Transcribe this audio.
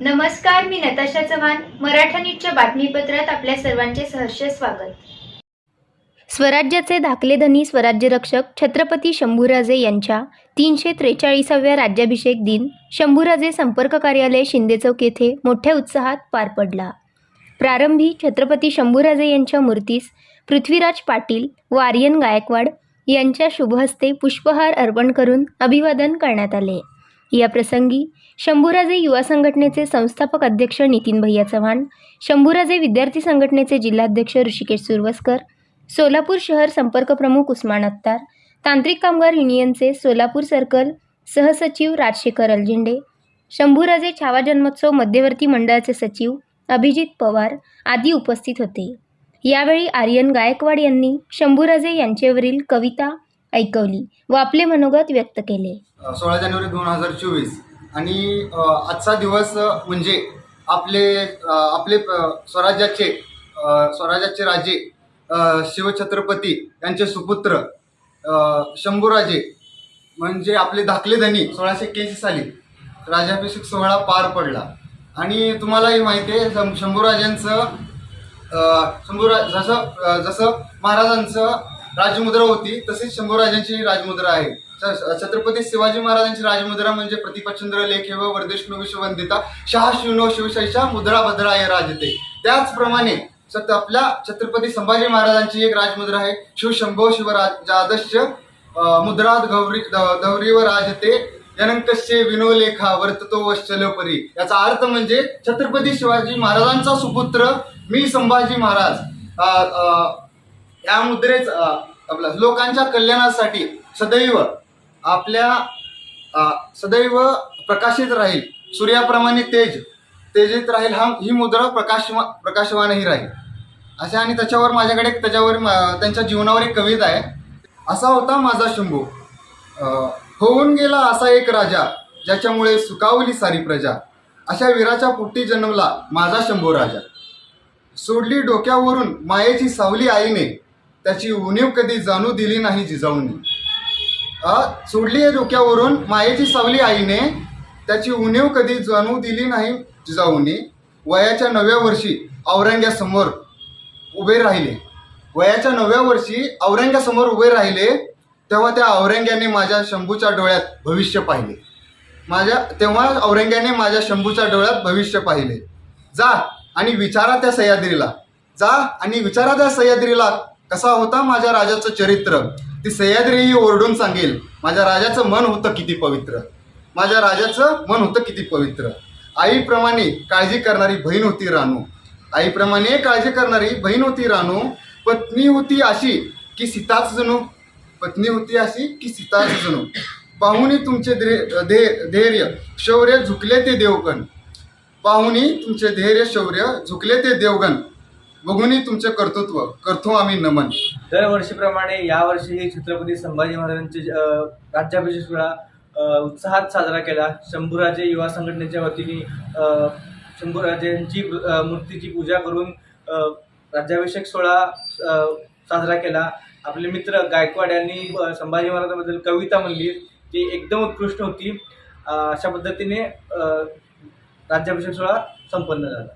नमस्कार मी नताशा चव्हाण. मराठा न्यूजच्या बातमीपत्रात आपल्या सर्वांचे सहर्ष स्वागत. स्वराज्याचे धाकलेधनी स्वराज्यरक्षक छत्रपती शंभूराजे यांच्या तीनशे त्रेचाळीसाव्या राज्याभिषेक दिन शंभूराजे संपर्क कार्यालय शिंदे चौक येथे मोठ्या उत्साहात पार पडला. प्रारंभी छत्रपती शंभूराजे यांच्या मूर्तीस पृथ्वीराज पाटील व आर्यन गायकवाड यांच्या शुभहस्ते पुष्पहार अर्पण करून अभिवादन करण्यात आले. या प्रसंगी शंभूराजे युवा संघटनेचे संस्थापक अध्यक्ष नितीन भैया चव्हाण शंभूराजे विद्यार्थी संघटनेचे जिल्हाध्यक्ष ऋषिकेश सुरवसकर सोलापूर शहर संपर्क प्रमुख उस्मान अत्तार तांत्रिक कामगार युनियनचे सोलापूर सर्कल सहसचिव राजशेखर अलझेंडे शंभूराजे छावा जन्मोत्सव मध्यवर्ती मंडळाचे सचिव अभिजित पवार आदी उपस्थित होते. यावेळी आर्यन गायकवाड यांनी शंभूराजे यांच्यावरील कविता ऐकवली व आपले मनोगत व्यक्त केले. सोळा जानेवारी दोन हजार चोवीस. आणि आजचा दिवस म्हणजे आपले आपले स्वराज्याचे स्वराज्याचे राजे शिवछत्रपती यांचे सुपुत्र शंभूराजे म्हणजे आपले धाकले धनी सोळाशे एक्क्याऐंशी साली राजाभिषेक सोहळा पार पडला. आणि तुम्हालाही माहिती आहे शंभूराजांचं शंभूरा जसं जसं महाराजांचं राजमुद्रा होती तशीच शंभूराजांची राजमुद्रा आहे. छत्रपती शिवाजी महाराजांची राजमुद्रा म्हणजे प्रतिपचंद्र लेख व वर्धेष्णू विश्ववंदिता शहा शिवनो शिवशाहीच्या मुद्रा भद्रा या राजते. त्याचप्रमाणे आपल्या छत्रपती संभाजी महाराजांची एक राजमुद्रा आहे. शिवशंभो शिवराज आदर्श मुद्रा गौरी द- व राजते जनंकस्य विनोलेखा वर्ततो वश्चलपरी याचा अर्थ म्हणजे छत्रपती शिवाजी महाराजांचा सुपुत्र मी संभाजी महाराज. या मुद्रेच अ, आपल्या लोकांच्या कल्याणासाठी सदैव आपल्या सदैव प्रकाशित राहील. सूर्याप्रमाणे तेज तेजित राहील हा ही मुद्रा प्रकाशवा प्रकाशवानही राहील. अशा आणि त्याच्यावर माझ्याकडे त्याच्यावर त्यांच्या जीवनावर एक कविता आहे. असा होता माझा शंभू. होऊन गेला असा एक राजा ज्याच्यामुळे सुकावली सारी प्रजा. अशा वीराच्या पोटी जन्मला माझा शंभू राजा. सोडली डोक्यावरून मायेची सावली आईने. त्याची उणीव कधी जाणू दिली नाही जिजाऊने. सोडली आहे डोक्यावरून मायेची सावली आईने त्याची उणीव कधी जाणू दिली नाही जिजाऊने. वयाच्या नव्या वर्षी औरंग्यासमोर उभे राहिले. वयाच्या नवव्या वर्षी औरंग्यासमोर उभे राहिले तेव्हा त्या औरंग्याने माझ्या शंभूच्या डोळ्यात भविष्य पाहिले. माझ्या तेव्हा औरंग्याने माझ्या शंभूच्या डोळ्यात भविष्य पाहिले. जा आणि विचारा त्या सह्याद्रीला. जा आणि विचारा त्या सह्याद्रीला. कसा होता माझ्या राजाचं चरित्र? ती सह्याद्रीही ओरडून सांगेल माझ्या राजाचं मन होतं किती पवित्र. माझ्या राजाचं मन होतं किती पवित्र. आईप्रमाणे काळजी करणारी बहीण होती रानू. आईप्रमाणे काळजी करणारी बहीण होती रानू. पत्नी होती अशी की सीताच जणू. पत्नी होती अशी की सीताच जणू. पाहुणी तुमचे धैर्य धैर्य शौर्य झुकले ते देवगण. पाहुणी तुमचे धैर्य शौर्य झुकले ते देवगण. बघूनही तुमचे कर्तृत्व करतो आम्ही नमन. दरवर्षीप्रमाणे यावर्षीही छत्रपती संभाजी महाराजांचे राज्याभिषेक सोहळा उत्साहात साजरा केला. शंभूराजे युवा संघटनेच्या वतीने अ, शंभूराजेंची मूर्तीची पूजा करून राज्याभिषेक सोहळा साजरा केला. आपले मित्र गायकवाड यांनी संभाजी महाराजांबद्दल कविता म्हणली. ती एकदम उत्कृष्ट होती. अशा पद्धतीने राज्याभिषेक सोहळा संपन्न झाला.